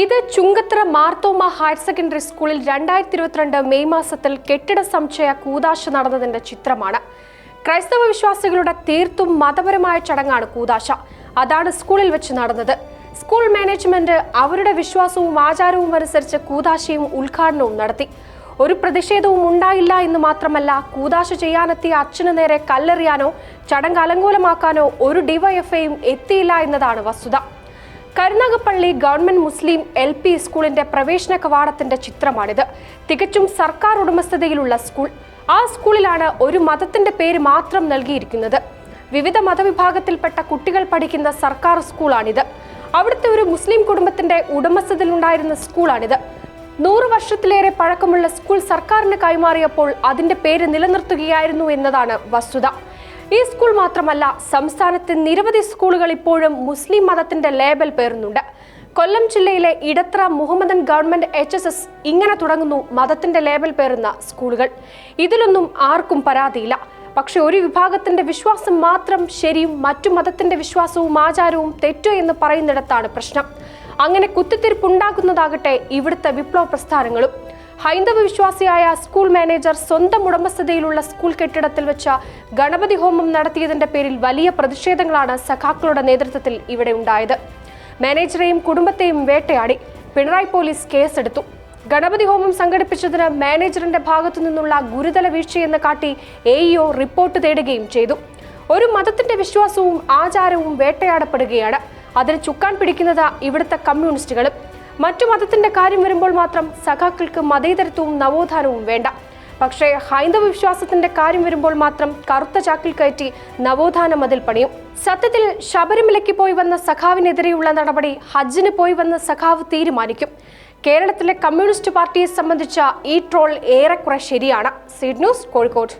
ഇത് Chungathara Marthoma higher secondary സ്കൂളിൽ രണ്ടായിരത്തി ഇരുപത്തിരണ്ട് മെയ് മാസത്തിൽ കെട്ടിട സംശയ കൂതാശ നടന്നതിന്റെ ചിത്രമാണ്. ക്രൈസ്തവ വിശ്വാസികളുടെ തീർത്തും മതപരമായ ചടങ്ങാണ് കൂതാശ. അതാണ് സ്കൂളിൽ വെച്ച് നടന്നത്. സ്കൂൾ മാനേജ്മെന്റ് അവരുടെ വിശ്വാസവും ആചാരവും അനുസരിച്ച് കൂതാശയും ഉദ്ഘാടനവും നടത്തി. ഒരു പ്രതിഷേധവും ഉണ്ടായില്ല എന്ന് മാത്രമല്ല കൂതാശ ചെയ്യാനെത്തിയ അച്ഛനു നേരെ കല്ലെറിയാനോ ചടങ്ങ് അലങ്കോലമാക്കാനോ ഒരു ഡിവൈഎഫ്ഐയും എത്തിയില്ല എന്നതാണ് വസ്തുത. Karunagappally government Muslim L P സ്കൂളിന്റെ പ്രവേശന കവാടത്തിന്റെ ചിത്രമാണിത്. തികച്ചും സർക്കാർ ഉടമസ്ഥതയിലുള്ള സ്കൂൾ. ആ സ്കൂളിലാണ് ഒരു മതത്തിന്റെ പേര് മാത്രം നൽകിയിരിക്കുന്നത്. വിവിധ മതവിഭാഗത്തിൽപ്പെട്ട കുട്ടികൾ പഠിക്കുന്ന സർക്കാർ സ്കൂളാണിത്. അവിടുത്തെ ഒരു മുസ്ലിം കുടുംബത്തിന്റെ ഉടമസ്ഥതയിലുണ്ടായിരുന്ന സ്കൂളാണിത്. നൂറ് വർഷത്തിലേറെ പഴക്കമുള്ള സ്കൂൾ സർക്കാരിന് കൈമാറിയപ്പോൾ അതിന്റെ പേര് നിലനിർത്തുകയായിരുന്നു എന്നതാണ് വസ്തുത. ഈ സ്കൂൾ മാത്രമല്ല സംസ്ഥാനത്തെ നിരവധി സ്കൂളുകൾ ഇപ്പോഴും മുസ്ലിം മതത്തിന്റെ ലേബൽ പേറുന്നുണ്ട്. കൊല്ലം ജില്ലയിലെ ഇടത്ര Mohammedan government H S S ഇങ്ങനെ തുടങ്ങുന്നു മതത്തിന്റെ ലേബൽ പേറുന്ന സ്കൂളുകൾ. ഇതിലൊന്നും ആർക്കും പരാതിയില്ല. പക്ഷെ ഒരു വിഭാഗത്തിന്റെ വിശ്വാസം മാത്രം ശരിയും മറ്റു മതത്തിന്റെ വിശ്വാസവും ആചാരവും തെറ്റോ എന്ന് പറയുന്നിടത്താണ് പ്രശ്നം. അങ്ങനെ കുത്തിത്തിരിപ്പുണ്ടാക്കുന്നതാകട്ടെ ഇവിടുത്തെ വിപ്ലവ പ്രസ്ഥാനങ്ങളും. ഹൈന്ദവ വിശ്വാസിയായ സ്കൂൾ മാനേജർ സ്വന്തം ഉടമസ്ഥതയിലുള്ള സ്കൂൾ കെട്ടിടത്തിൽ വെച്ച ഗണപതി ഹോമം നടത്തിയതിന്റെ പേരിൽ വലിയ പ്രതിഷേധങ്ങളാണ് സഖാക്കളുടെ നേതൃത്വത്തിൽ ഇവിടെ ഉണ്ടായത്. മാനേജറെയും കുടുംബത്തെയും വേട്ടയാടി. പിണറായി പോലീസ് കേസെടുത്തു. ഗണപതി ഹോമം സംഘടിപ്പിച്ചതിന് മാനേജറിന്റെ ഭാഗത്തു നിന്നുള്ള ഗുരുതര വീഴ്ചയെന്ന് കാട്ടി എഇഒ റിപ്പോർട്ട് തേടുകയും ചെയ്തു. ഒരു മതത്തിന്റെ വിശ്വാസവും ആചാരവും വേട്ടയാടപ്പെടുകയാണ്. അതിന് ചുക്കാൻ പിടിക്കുന്നത് ഇവിടുത്തെ കമ്മ്യൂണിസ്റ്റുകളും. മറ്റു മതത്തിന്റെ കാര്യം വരുമ്പോൾ മാത്രം സഖാക്കൾക്ക് മതേതരത്വവും നവോത്ഥാനവും വേണ്ട. പക്ഷേ ഹൈന്ദവ വിശ്വാസത്തിന്റെ കാര്യം വരുമ്പോൾ മാത്രം കറുത്ത ചാക്കിൽ കയറ്റി നവോത്ഥാന മതിൽ പണിയും. സത്യത്തിൽ ശബരിമലയ്ക്ക് പോയി വന്ന സഖാവിനെതിരെയുള്ള നടപടി ഹജ്ജിന് പോയി വന്ന സഖാവ് തീരുമാനിക്കും. കേരളത്തിലെ കമ്മ്യൂണിസ്റ്റ് പാർട്ടിയെ സംബന്ധിച്ച ഈ ട്രോൾ ഏറെക്കുറെ ശരിയാണ്. Seed news Kozhikode.